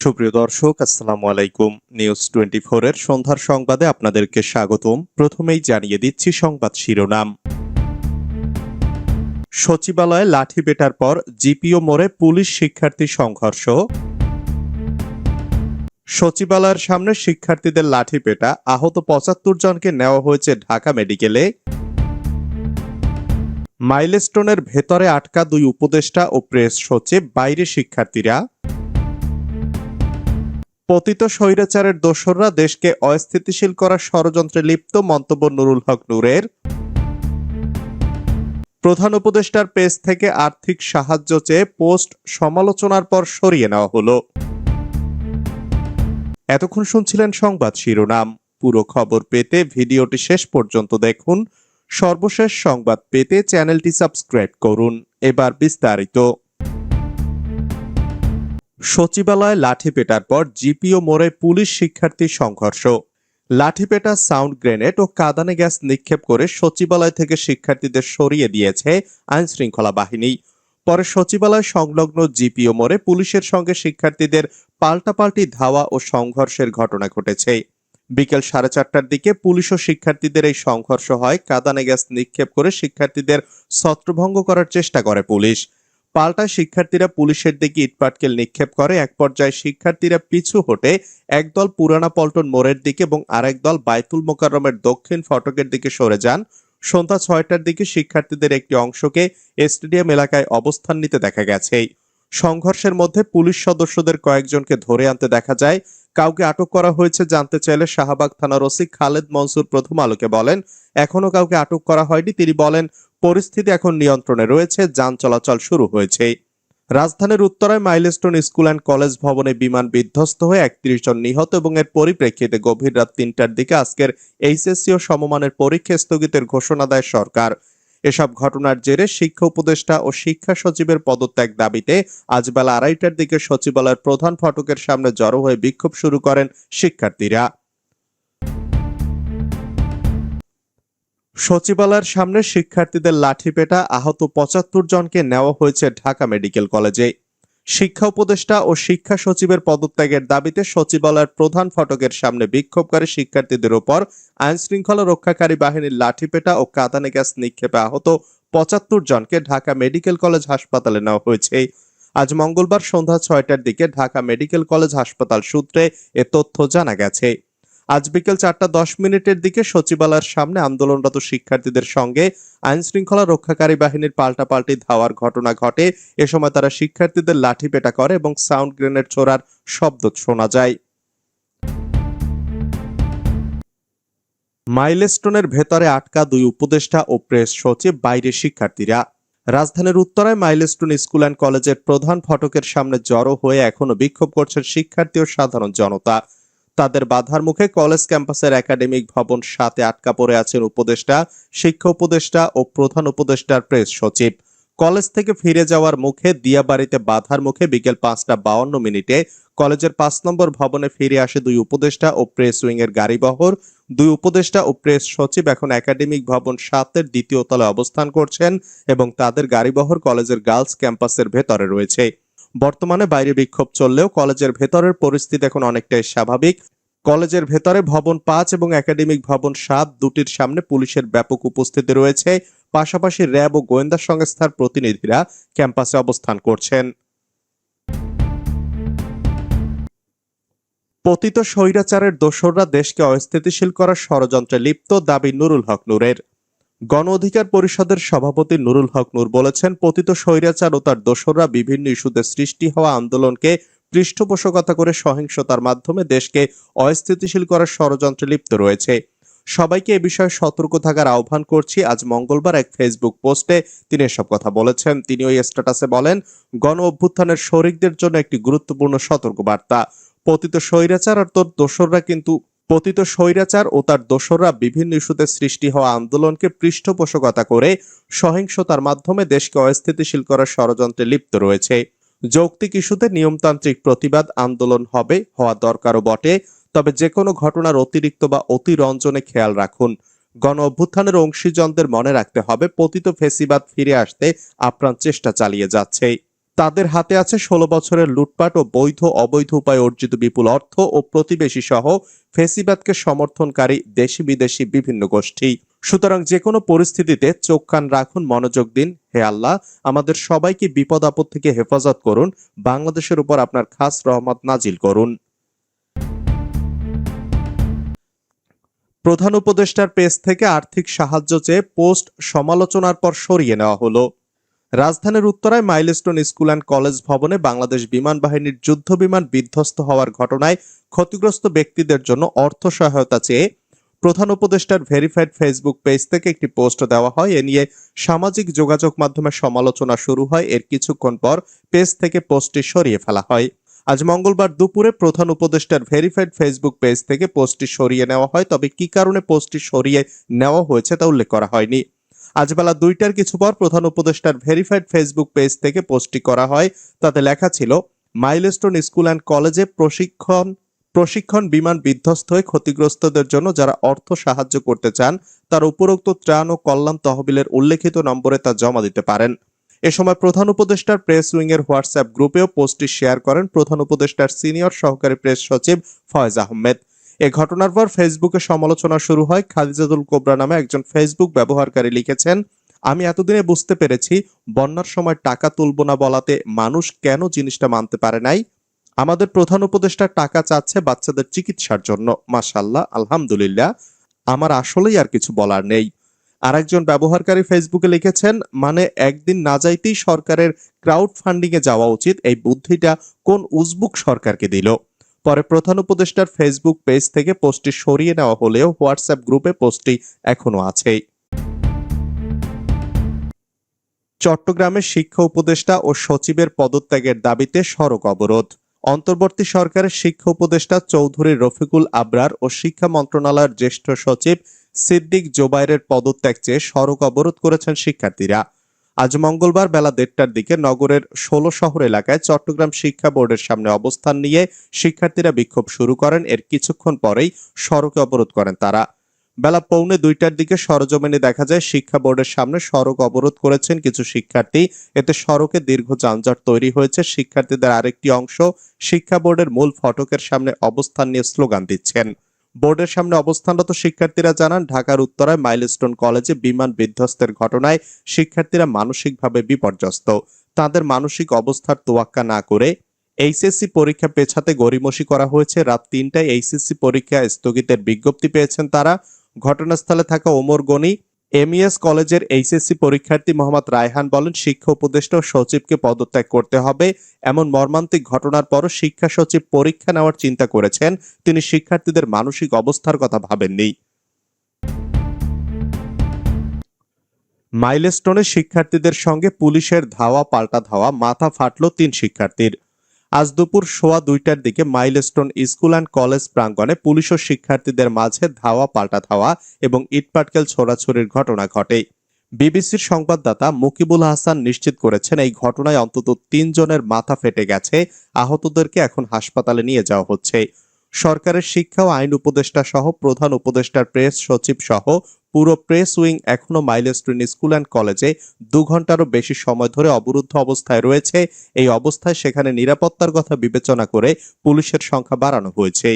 সুপ্রিয় দর্শক, আসসালামু আলাইকুম। নিউজ টোয়েন্টি এর সন্ধ্যার সংবাদে আপনাদেরকে স্বাগতম। প্রথমেই জানিয়ে দিচ্ছি সংবাদ শিরোনাম। সচিবালয়ে লাঠি পেটার পর জিপিও মোড়ে পুলিশ শিক্ষার্থী সংঘর্ষ। সচিবালয়ের সামনে শিক্ষার্থীদের লাঠি পেটা, আহত পঁচাত্তর জনকে নেওয়া হয়েছে ঢাকা মেডিকেলে। মাইলস্টোনের ভেতরে আটকা দুই উপদেষ্টা ও প্রেস সচিব, বাইরে শিক্ষার্থীরা। পতিত স্বৈরাচারের দোসররা দেশকে অস্থিতিশীল করার ষড়যন্ত্রে লিপ্ত, মন্তব্য নুরুল হক নূরের। প্রধান উপদেষ্টার পেজ থেকে আর্থিক সাহায্য চেয়ে পোস্ট সমালোচনার পর সরিয়ে নেওয়া হলো। এতক্ষণ শুনছিলেন সংবাদ শিরোনাম। পুরো খবর পেতে ভিডিওটি শেষ পর্যন্ত দেখুন। সর্বশেষ সংবাদ পেতে চ্যানেলটি সাবস্ক্রাইব করুন। এবার বিস্তারিত। সচিবালয়ে লাঠি পেটার পর জিপিও মোড়ে পুলিশ শিক্ষার্থী সংঘর্ষ। লাঠিপেটা সাউন্ড গ্রেনেড ও কাদানে গ্যাস নিক্ষেপ করে সচিবালয় থেকে শিক্ষার্থীদের সরিয়ে দিয়েছে আইন শৃঙ্খলা বাহিনী। পরে সচিবালয় সংলগ্ন জিপিও মোড়ে পুলিশের সঙ্গে শিক্ষার্থীদের পাল্টাপাল্টি ধাওয়া ও সংঘর্ষের ঘটনা ঘটেছে। বিকেল সাড়ে চারটার দিকে পুলিশ ও শিক্ষার্থীদের এই সংঘর্ষ হয়। কাদানে গ্যাস নিক্ষেপ করে শিক্ষার্থীদের ছত্রভঙ্গ করার চেষ্টা করে পুলিশ। পাল্টা শিক্ষার্থীরা পুলিশের দিকে ইটপাটকেল নিক্ষেপ করে। এক পর্যায়ে শিক্ষার্থীরা পিছু হটে একদল পুরানা পল্টন মোড়ের দিকে এবং আরেক দল বাইতুল মোকাররমের দক্ষিণ ফটকের দিকে সরে যান। সন্ধ্যা ছয়টার দিকে শিক্ষার্থীদের একটি অংশকে স্টেডিয়াম এলাকায় অবস্থান নিতে দেখা গেছে। সংঘর্ষের মধ্যে পুলিশ সদস্যদের কয়েকজনকে ধরে আনতে দেখা যায়। কাউকে আটক করা হয়েছে জানতে চাইলে শাহবাগ থানার ওসি খালেদ মনসুর প্রথম আলোকে বলেন, এখনও কাউকে আটক করা হয়নি। তিনি বলেন পরিস্থিতি এখন নিয়ন্ত্রণে রয়েছে, যান চলাচল শুরু হয়েছে। রাজধানীর উত্তরায় মাইলস্টোন স্কুল অ্যান্ড কলেজ ভবনে বিমান বিধ্বস্ত হয়ে একত্রিশ জন নিহত এবং এর পরিপ্রেক্ষিতে গভীর রাত তিনটার দিকে আজকের এইচএসসি ও সমমানের পরীক্ষা স্থগিতের ঘোষণা দেয় সরকার। এসব ঘটনার জেরে শিক্ষা উপদেষ্টা ও শিক্ষা সচিবের পদত্যাগ দাবিতে আজ বেলা আড়াইটার দিকে সচিবালয়ের প্রধান ফটকের সামনে জড়ো হয়ে বিক্ষোভ শুরু করেন শিক্ষার্থীরা। সচিবালয়ের সামনে শিক্ষার্থীদের লাঠিপেটা আহত পঁচাত্তর জনকে নেওয়া হয়েছে ঢাকা মেডিকেল কলেজে। শিক্ষা উপদেষ্টা ও শিক্ষা সচিবের পদত্যাগের দাবিতে সচিবালয়ের প্রধান ফটকের সামনে বিক্ষোভকারী শিক্ষার্থীদের ওপর আইন শৃঙ্খলা রক্ষাকারী বাহিনীর লাঠিপেটা ও কাঁদানে গ্যাস নিক্ষেপে আহত পঁচাত্তর জনকে ঢাকা মেডিকেল কলেজ হাসপাতালে নেওয়া হয়েছে। আজ মঙ্গলবার সন্ধ্যা ছয়টার দিকে ঢাকা মেডিকেল কলেজ হাসপাতাল সূত্রে এ তথ্য জানা গেছে। আজ বিকেল চারটা দশ মিনিটের দিকে সচিবালয়ের সামনে আন্দোলনরত শিক্ষার্থীদের সঙ্গে আইন শৃঙ্খলা রক্ষাকারী বাহিনীর পাল্টাপাল্টি ধাওয়ার ঘটনা ঘটে। এ সময় তারা শিক্ষার্থীদের লাঠিপেটা করে এবং সাউন্ড গ্রেনেড ছোড়ার শব্দ শোনা যায়। মাইলস্টোনের ভেতরে আটকা দুই উপদেষ্টা ও প্রেস সচিব বাইরে শিক্ষার্থীরা। রাজধানীর উত্তরায় মাইলস্টোন স্কুল অ্যান্ড কলেজের প্রধান ফটকের সামনে জড়ো হয়ে এখনও বিক্ষোভ করছেন শিক্ষার্থী ও সাধারণ জনতা। তাদের বাধার মুখে কলেজ ক্যাম্পাসের একাডেমিক ভবন সাথে আটকা পড়ে আছেন উপদেষ্টা, শিক্ষা উপদেষ্টা ও প্রধান উপদেষ্টার প্রেস সচিব। কলেজ থেকে ফিরে যাওয়ার মুখে দিয়াবাড়িতে বাধার মুখে বিকেল পাঁচটা বাউন্ন মিনিটে কলেজের পাঁচ নম্বর ভবনে ফিরে আসে দুই উপদেষ্টা ও প্রেস উইং এর গাড়িবহর দুই উপদেষ্টা ও প্রেস সচিব এখন একাডেমিক ভবন সাতের দ্বিতীয় তলায় অবস্থান করছেন এবং তাদের গাড়িবহর কলেজের গার্লস ক্যাম্পাসের ভেতরে রয়েছে। বর্তমানে বাইরে বিক্ষোভ চললেও কলেজের ভেতরের পরিস্থিতি এখন অনেকটাই স্বাভাবিক। কলেজের ভেতরে ভবন পাঁচ এবং একাডেমিক ভবন সাত দুটির সামনে পুলিশের ব্যাপক উপস্থিতি রয়েছে। পাশাপাশি র্যাব ও গোয়েন্দা সংস্থার প্রতিনিধিরা ক্যাম্পাসে অবস্থান করছেন। পতিত স্বৈরাচারের দোসররা দেশকে অস্থিতিশীল করার ষড়যন্ত্রে লিপ্ত, দাবি নুরুল হক নূরের। গণ অধিকার পরিষদের সভাপতি নুরুল হক নূর বলেছেন, পতিত স্বৈরাচার ও তার দোসররা বিভিন্ন ইস্যুতে সৃষ্টি হওয়া আন্দোলনকে পৃষ্ঠপোষকতা করে সহিংসতার মাধ্যমে দেশকে অস্থিতিশীল করার ষড়যন্ত্রে লিপ্ত রয়েছে। সবাইকে এ বিষয়ে সতর্ক থাকার আহ্বান করছি। আজ মঙ্গলবার এক ফেসবুক পোস্টে তিনি এসব কথা বলেছেন। তিনি ওই স্ট্যাটাসে বলেন, গণ অভ্যুত্থানের শরিকদের জন্য একটি গুরুত্বপূর্ণ সতর্কবার্তা। পতিত স্বৈরাচার আর তোর দোসররা কিন্তু পতিত স্বৈরাচার ও তার দোসররা বিভিন্ন ইস্যুতে সৃষ্টি হওয়া আন্দোলনকে পৃষ্ঠপোষকতা করে সহিংসতার মাধ্যমে দেশকে অস্থিতিশীল করার ষড়যন্ত্রে লিপ্ত রয়েছে। যৌক্তিক ইস্যুতে নিয়মতান্ত্রিক প্রতিবাদ আন্দোলন হবে, হওয়া দরকারও বটে, তবে যে কোনো ঘটনার অতিরিক্ত বা অতিরঞ্জনে খেয়াল রাখুন। গণ অভ্যুত্থানের অংশীজনদের মনে রাখতে হবে, পতিত ফেসিবাদ ফিরে আসতে আপ্রাণ চেষ্টা চালিয়ে যাচ্ছে। তাদের হাতে আছে ষোলো বছরের লুটপাট ও বৈধ অবৈধ উপায়ে অর্জিত বিপুল অর্থ ও প্রতিবেশী সহ ফেসিবাদকে সমর্থনকারী দেশি বিদেশি বিভিন্ন গোষ্ঠী। সুতরাং যে কোনো পরিস্থিতিতে চোখ কান রাখুন, মনোযোগ দিন। হে আল্লাহ, আমাদের সবাইকে বিপদ আপদ থেকে হেফাজত করুন। বাংলাদেশের উপর আপনার খাস রহমত নাজিল করুন। প্রধান উপদেষ্টার পেজ থেকে আর্থিক সাহায্য চেয়ে পোস্ট সমালোচনার পর সরিয়ে নেওয়া হলো। রাজধানীর উত্তরায় মাইলস্টোন স্কুল অ্যান্ড কলেজ ভবনে বাংলাদেশ বিমান বাহিনীর যুদ্ধ বিমান বিধ্বস্ত হওয়ার ঘটনায় ক্ষতিগ্রস্ত ব্যক্তিদের জন্য অর্থ সহায়তা চেয়ে প্রধান উপদেষ্টার ভেরিফাইড ফেসবুক পেজ থেকে একটি পোস্ট দেওয়া হয়। এ নিয়ে সামাজিক যোগাযোগ মাধ্যমে সমালোচনা শুরু হয়। এর কিছুক্ষণ পর পেজ থেকে পোস্টটি সরিয়ে ফেলা হয়। আজ মঙ্গলবার দুপুরে প্রধান উপদেষ্টার ভেরিফাইড ফেসবুক পেজ থেকে পোস্টটি সরিয়ে নেওয়া হয়। তবে কি কারণে পোস্টটি সরিয়ে নেওয়া হয়েছে তা উল্লেখ করা হয়নি। আজ বেলা দুইটার কিছু পর প্রধান উপদেষ্টার ভেরিফাইড ফেসবুক পেজ থেকে পোস্টটি করা হয়। তাতে লেখা ছিল, মাইলস্টোন স্কুল অ্যান্ড কলেজে প্রশিক্ষণ প্রশিক্ষণ বিমান বিধ্বস্ত হয়ে ক্ষতিগ্রস্তদের জন্য যারা অর্থ সাহায্য করতে চান, তার উপরোক্ত ত্রাণ ও কল্যাণ তহবিলের উল্লেখিত নম্বরে তা জমা দিতে পারেন। এ সময় প্রধান উপদেষ্টার প্রেস উইং এর হোয়াটসঅ্যাপ গ্রুপেও পোস্টটি শেয়ার করেন প্রধান উপদেষ্টার সিনিয়র সহকারী প্রেস সচিব ফয়েজ আহমেদ। এ ঘটনার পর ফেসবুকে সমালোচনা শুরু হয় খালিজাদুল কোবরা নামে একজন ফেসবুক ব্যবহারকারী লিখেছেন, আমি এতদিনে বুঝতে পেরেছি বন্যার সময় টাকা তুলব না বলাতে মানুষ কেন জিনিসটা মানতে পারে নাই। আমাদের প্রধান উপদেষ্টা টাকা চাচ্ছে বাচ্চাদের চিকিৎসার জন্য। মাসাল্লাহ আলহামদুলিল্লাহ। আমার আসলেই আর কিছু বলার নেই। আর একজন ব্যবহারকারী ফেসবুকে লিখেছেন মানে একদিন না যাইতেই সরকারের ক্রাউড ফান্ডিংয়ে যাওয়া উচিত। এই বুদ্ধিটা কোন উজবুক সরকারকে দিল? পরে প্রধান উপদেষ্টার ফেসবুক পেজ থেকে পোস্টটি সরিয়ে নেওয়া হলেও হোয়াটসঅ্যাপ গ্রুপে পোস্টটি এখনও আছেই। চট্টগ্রামের শিক্ষা উপদেষ্টা ও সচিবের পদত্যাগের দাবিতে সড়ক অবরোধ। অন্তর্বর্তী সরকারের শিক্ষা উপদেষ্টা চৌধুরী রফিকুল আবরার ও শিক্ষা মন্ত্রণালয়ের জ্যেষ্ঠ সচিব সিদ্দিক জোবাইরের পদত্যাগ চেয়ে সড়ক অবরোধ করেছেন শিক্ষার্থীরা। আজ মঙ্গলবার বেলা দেড়টার দিকে নগরের ষোলো শহর এলাকায় চট্টগ্রাম শিক্ষা বোর্ডের সামনে অবস্থান নিয়ে শিক্ষার্থীরা বিক্ষোভ শুরু করেন। এর কিছুক্ষণ পরেই সড়কে অবরোধ করেন তারা। বেলা পৌনে দুইটার দিকে সরজমিনে দেখা যায়, শিক্ষা বোর্ডের সামনে সড়ক অবরোধ করেছেন কিছু শিক্ষার্থী। এতে সড়কে দীর্ঘ যানজট তৈরি হয়েছে। শিক্ষার্থীদের আরেকটি অংশ শিক্ষা বোর্ডের মূল ফটকের সামনে অবস্থান নিয়ে স্লোগান দিচ্ছেন। বোর্ডের সামনে অবস্থানরত শিক্ষার্থীরা জানান, ঢাকার উত্তরায় মাইলস্টোন কলেজে বিমান বিধ্বস্তের ঘটনায় শিক্ষার্থীরা মানসিকভাবে বিপর্যস্ত। তাদের মানসিক অবস্থার তোয়াক্কা না করে এইচএসসি পরীক্ষা পেছাতে গড়িমসি করা হয়েছে। রাত তিনটায় এইচএসসি পরীক্ষা স্থগিতের বিজ্ঞপ্তি পেয়েছেন তারা। ঘটনাস্থলে থাকা ওমর গনি এমইএস কলেজের এইচএসসি পরীক্ষার্থী মোহাম্মদ রায়হান বলেন, শিক্ষা উপদেষ্টা ও সচিবকে পদত্যাগ করতে হবে। এমন মর্মান্তিক ঘটনার পরও শিক্ষা সচিব পরীক্ষা নেওয়ার চিন্তা করেছেন। তিনি শিক্ষার্থীদের মানসিক অবস্থার কথা ভাবেননি। মাইলস্টোনে শিক্ষার্থীদের সঙ্গে পুলিশের ধাওয়া, পাল্টা ধাওয়া, মাথা ফাটল তিন শিক্ষার্থীর। আজ দুপুর সোয়া দুইটার দিকে মাইলস্টোন স্কুল অ্যান্ড কলেজ প্রাঙ্গণে পুলিশ ও শিক্ষার্থীদের মাঝে ধাওয়া পাল্টা ধাওয়া এবং ইটপাটকেল ছোড়াছড়ির ঘটনা ঘটে। বিবিসির সংবাদদাতা মুকিবুল হাসান নিশ্চিত করেছেন এই ঘটনায় অন্তত তিনজনের মাথা ফেটে গেছে, আহতদেরকে এখন হাসপাতালে নিয়ে যাওয়া হচ্ছে। সরকারের শিক্ষা ও আইন উপদেষ্টা সহ প্রধান উপদেষ্টার প্রেস সচিব সহ পুরো প্রেস উইং এখনও মাইলস্টোন স্কুল অ্যান্ড কলেজে দু ঘন্টারও বেশি সময় ধরে অবরুদ্ধ অবস্থায় রয়েছে। এই অবস্থায় সেখানে নিরাপত্তার কথা বিবেচনা করে পুলিশের সংখ্যা বাড়ানো হয়েছে।